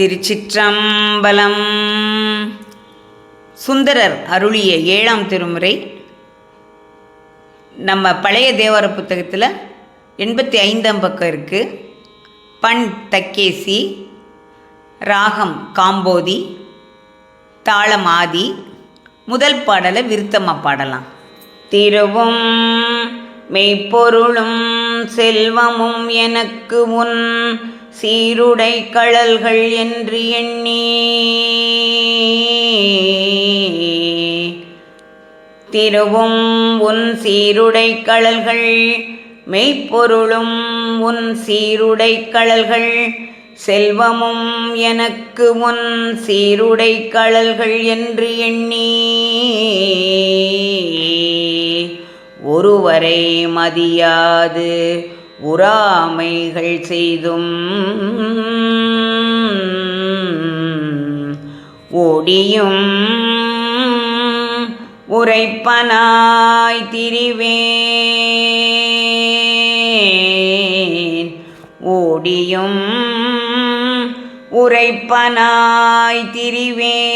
திருச்சிற்றம்பலம். சுந்தரர் அருளிய ஏழாம் திருமுறை. நம்ம பழைய தேவார புத்தகத்தில் எண்பத்தி ஐந்தாம் பக்கம் இருக்குது பண் தக்கேசி ராகம் காம்போதி தாளம் ஆதி முதல் பாடலை விருத்தமாக பாடலாம். திருவும் மெய்ப்பொருளும் செல்வமும் எனக்கு உன் சீருடை கழல்கள் என்று எண்ணி திருவும் உன் சீருடை கழல்கள் மெய்ப்பொருளும் உன் சீருடை கழல்கள் செல்வமும் எனக்கு உன் சீருடை கழல்கள் என்று எண்ணி ஒருவரை மதியாது. உறாமைகள் செய்தும் ஓடியும் உரைப்பனாய் திரிவேன். ஓடியும் உரைப்பனாய் திரிவேன்.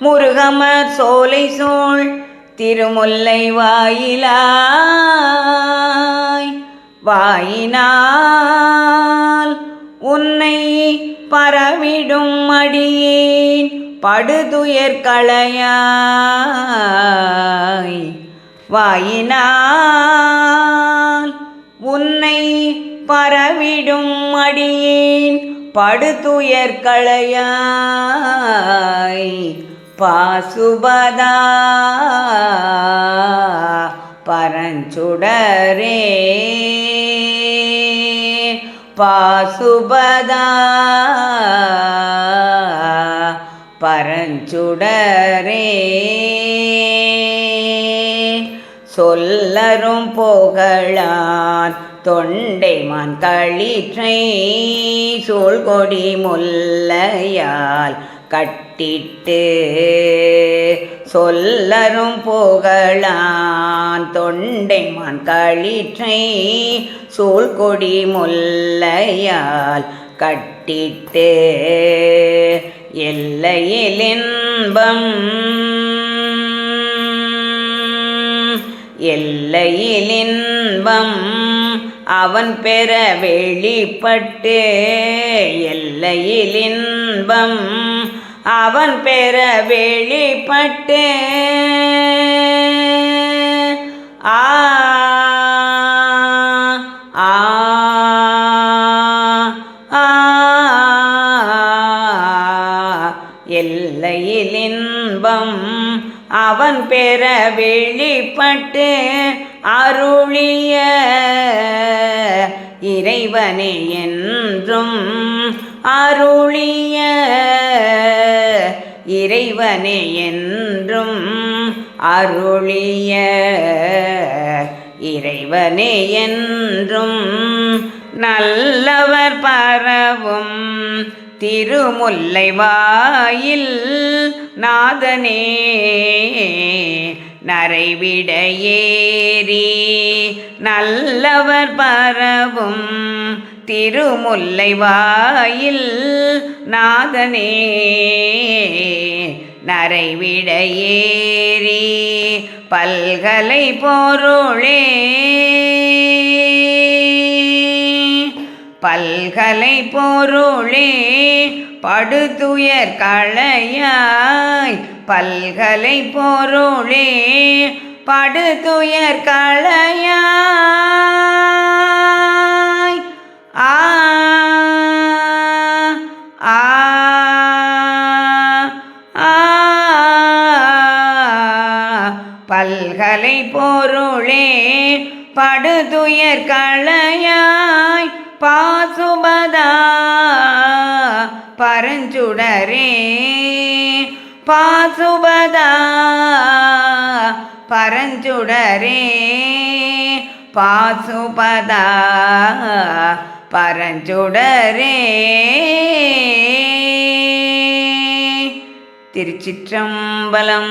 முருகமர் சோலை சோழ் திருமுல்லை வாயிலாய் வாயினால் உன்னை பரவிடும் அடியேன் படுதுயர் களையாய் வாயினால் உன்னை பரவிடும் அடியேன் படுதுயர் களையாய். பாசுபதா. பரஞ்சுடரே. பாசுபதா. பரஞ்சுடரே. சொல்லரும் புகழான் தொண்டைமான் களிற்றை சூழ்கொடி முல்லையால் கட்டிட்டு சொல்லரும் புகழான். தொண்டைமான் களிற்றை சூழ்கொடி முல்லையால் கட்டிட்டு எல்லையில் இன்பம் எல்லையில் இன்பம் அவன் பெற வெளிப்பட்டு எல்லையில் இன்பம் அவன் பெற வெளிப்பட்டு. ஆ ஆ இன்பம் அவன் பெற வெளிப்பட்டு அருளிய இறைவனே என்றும் அருளிய இறைவனே என்றும் அருளிய இறைவனே என்றும் நல்லவர் பரவும் திருமுல்லை வாயில் நாதனே நரைவிட ஏறி நல்லவர் பரவும் திருமுல்லை வாயில் நாதனே நரைவிட ஏறி பல்கலை பொருளே பல்கலை பொருளே படுதுயர் களையாய் பல்கலை பொருளே படுதுயர் களையாய் ஆ பல்கலை பொருளே படுதுயர் களையாய் பாசுபதா பரஞ்சுடரே. பாசுபதா பரஞ்சுடரே. பாசுபதா பரஞ்சுடரே. திருச்சிற்றம்பலம்.